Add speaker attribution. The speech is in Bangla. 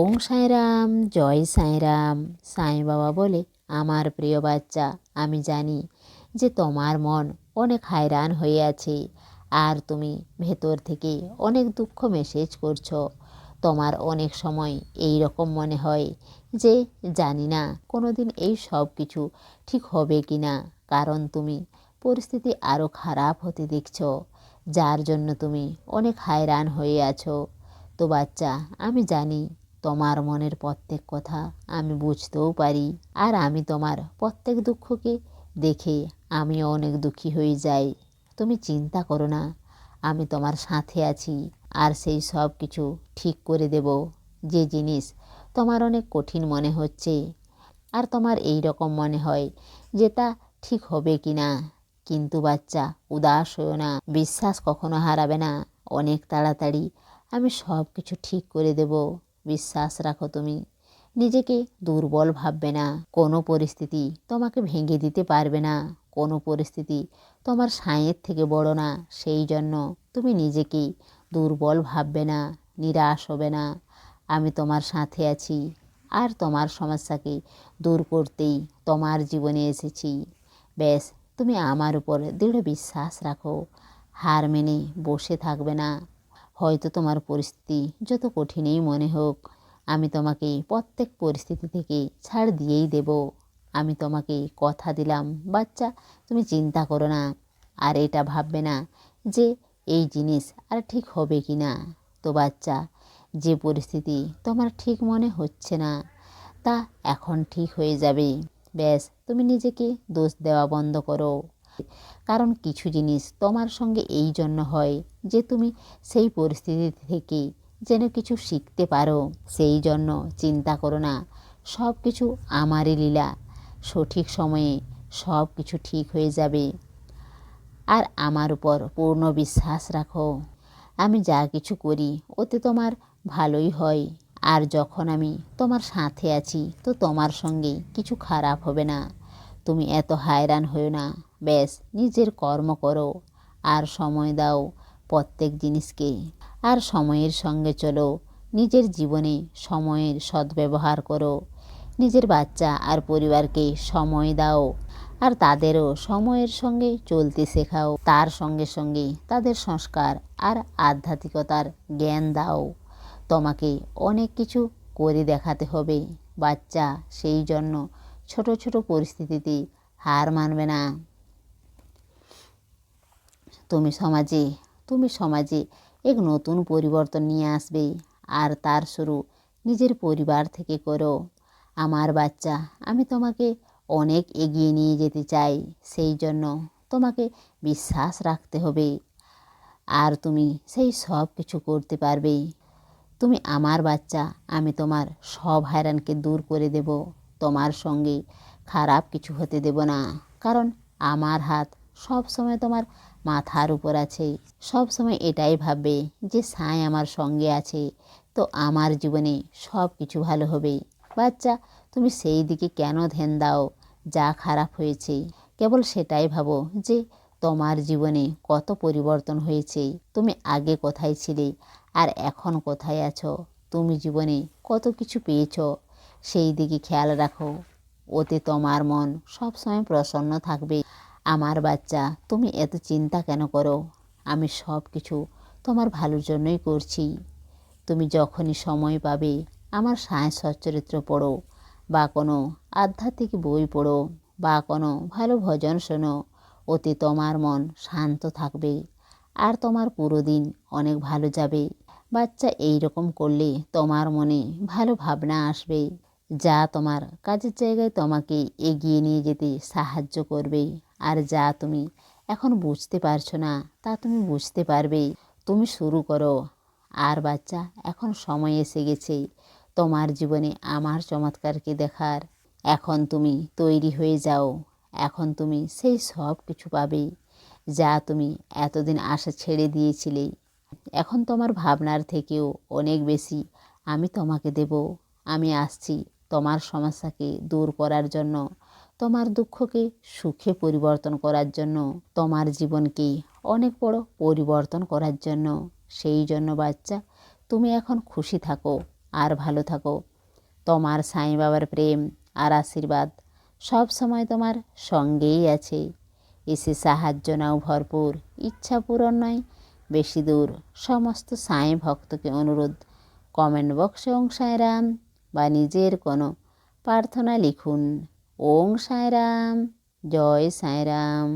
Speaker 1: ওং সাঁয়রাম জয় সাঁয়রাম সাঁই বাবা বলে, আমার প্রিয় বাচ্চা, আমি জানি যে তোমার মন অনেক হায়রান হয়ে আছে আর তুমি ভেতর থেকে অনেক দুঃখ মেসেজ করছ। তোমার অনেক সময় এই রকম মনে হয় যে জানি না কোনো দিন এই সব কিছু ঠিক হবে কি না। কারণ তুমি পরিস্থিতি আরও খারাপ হতে দেখছ, যার জন্য তুমি অনেক হায়রান হয়ে আছো। তো বাচ্চা, আমি জানি তোমার মনের প্রত্যেক কথা আমি বুঝতেও পারি। আর আমি তোমার প্রত্যেক দুঃখকে দেখে আমিও অনেক দুঃখী হয়ে যাই। তুমি চিন্তা করো না, আমি তোমার সাথে আছি আর সেই সব কিছু ঠিক করে দেব। যে জিনিস তোমার অনেক কঠিন মনে হচ্ছে আর তোমার এই রকম মনে হয় যে তা ঠিক হবে কি না। কিন্তু বাচ্চা, উদাস হয়েও না, বিশ্বাস কখনো হারাবে না। অনেক তাড়াতাড়ি আমি সব কিছু ঠিক করে দেব। বিশ্বাস রাখো তুমি। নিজেকে দুর্বল ভাববে না। কোনো পরিস্থিতি তোমাকে ভেঙে দিতে পারবে না। কোনো পরিস্থিতি তোমার সাঁয়ের থেকে বড় না। সেই জন্য তুমি নিজেকে দুর্বল ভাববে না, নিরাশ হবে না। আমি তোমার সাথে আছি আর তোমার সমস্যাকে দূর করতেই তোমার জীবনে এসেছি। ব্যাস, তুমি আমার উপর দৃঢ় বিশ্বাস রাখো। হার মেনে বসে থাকবে না। হয়তো তোমার পরিস্থিতি যত কঠিনই মনে হোক, আমি তোমাকে প্রত্যেক পরিস্থিতি থেকে ছাড় দিয়েই দেব। আমি তোমাকে কথা দিলাম, বাচ্চা, তুমি চিন্তা করো না। আর এটা ভাববে না যে এই জিনিস আর ঠিক হবে কি না। তো বাচ্চা, যে পরিস্থিতি তোমার ঠিক মনে হচ্ছে না, তা এখন ঠিক হয়ে যাবে। ব্যাস, তুমি নিজেকে দোষ দেওয়া বন্ধ করো। কারণ কিছু জিনিস তোমার সঙ্গে এই জন্য হয় যে তুমি সেই পরিস্থিতি থেকে যেন কিছু শিখতে পারো। সেই জন্য চিন্তা করো না। সব কিছু আমারই লীলা। সঠিক সময়ে সব কিছু ঠিক হয়ে যাবে। আর আমার উপর পূর্ণ বিশ্বাস রাখো। আমি যা কিছু করি, ওতে তোমার ভালোই হয়। আর যখন আমি তোমার সাথে আছি, তো তোমার সঙ্গে কিছু খারাপ হবে না। তুমি এত হায়রান হও না। ব্যাস, নিজের কর্ম করো। আর সময় দাও প্রত্যেক জিনিসকে। আর সময়ের সঙ্গে চলো। নিজের জীবনে সময়ের সদ্ব্যবহার করো। নিজের বাচ্চা আর পরিবারকে সময় দাও। আর তাদেরও সময়ের সঙ্গে চলতে শেখাও। তার সঙ্গে সঙ্গে তাদের সংস্কার আর আধ্যাত্মিকতার জ্ঞান দাও। তোমাকে অনেক কিছু করে দেখাতে হবে। বাচ্চা সেই জন্য ছোট ছোট পরিস্থিতিতে হার মানবে না। তুমি সমাজে তুমি সমাজে এক নতুন পরিবর্তন নিয়ে আসবে। আর তার শুরু নিজের পরিবার থেকে করো। আমার বাচ্চা, আমি তোমাকে অনেক এগিয়ে নিয়ে যেতে চাই। সেই জন্য তোমাকে বিশ্বাস রাখতে হবে। আর তুমি সেই সব কিছু করতে পারবে। তুমি আমার বাচ্চা, আমি তোমার সব হায়রানকে দূর করে দেব। তোমার সঙ্গে খারাপ কিছু হতে দেব না। কারণ আমার হাত সব সময় তোমার মাথার উপর আছে। সব সময় এটাই ভাববে যে সাঁই আমার সঙ্গে আছে। তো আমার জীবনে সব কিছু ভালো হবে। বাচ্চা, তুমি সেই দিকে কেন ধ্যান দাও? যা খারাপ হয়েছে। কেবল সেটাই ভাবো যে তোমার জীবনে কত পরিবর্তন হয়েছে। তুমি আগে কোথায় ছিলে? আর এখন কোথায় আছো? তুমি জীবনে কত কিছু পেয়েছ? সেই দিকে খেয়াল রাখো। ওতে তোমার মন সবসময় প্রসন্ন থাকবে। আমার বাচ্চা, তুমি এত চিন্তা কেন করো? আমি সব কিছু তোমার ভালোর জন্যই করছি। তুমি যখনই সময় পাবে, আমার সায়েন্স সচ্চরিত্র পড়ো, বা কোনো আধ্যাত্মিক বই পড়ো, বা কোনো ভালো ভজন শোনো ওতে তোমার মন শান্ত থাকবে, আর তোমার পুরো দিন অনেক ভালো যাবে। বাচ্চা এই রকম করলে তোমার মনে ভালো ভাবনা আসবে, যা তোমার কাজের জায়গায় তোমাকে এগিয়ে নিয়ে যেতে সাহায্য করবে। আর যা তুমি এখন বুঝতে পারছ না, তা তুমি বুঝতে পারবে। তুমি শুরু করো। আর বাচ্চা, এখন সময় এসে গেছে। তোমার জীবনে আমার চমৎকারকে দেখার। এখন তুমি তৈরি হয়ে যাও। এখন তুমি সেই সব কিছু পাবে যা তুমি এতদিন আশা ছেড়ে দিয়েছিলে। এখন তোমার ভাবনার থেকেও অনেক বেশি আমি তোমাকে দেব। আমি আসছি তোমার সমস্যাকে দূর করার জন্য। তোমার দুঃখকে সুখে পরিবর্তন করার জন্য, তোমার জীবনকে অনেক বড় পরিবর্তন করার জন্য। সেই জন্য বাচ্চা, তুমি এখন খুশি থাকো আর ভালো থাকো। তোমার সাঁই বাবার প্রেম আর আশীর্বাদ সব সময় তোমার সঙ্গেই আছে। এসে সাহায্য নাও ভরপুর, ইচ্ছা পূরণ নয়। বেশি দূর, সমস্ত সাঁই ভক্তকে অনুরোধ। কমেন্ট বক্সে ওং সাঁয়রাম বা নিজের কোনো প্রার্থনা লিখুন। ওং সাঁয়রাম জয় সাঁয়রাম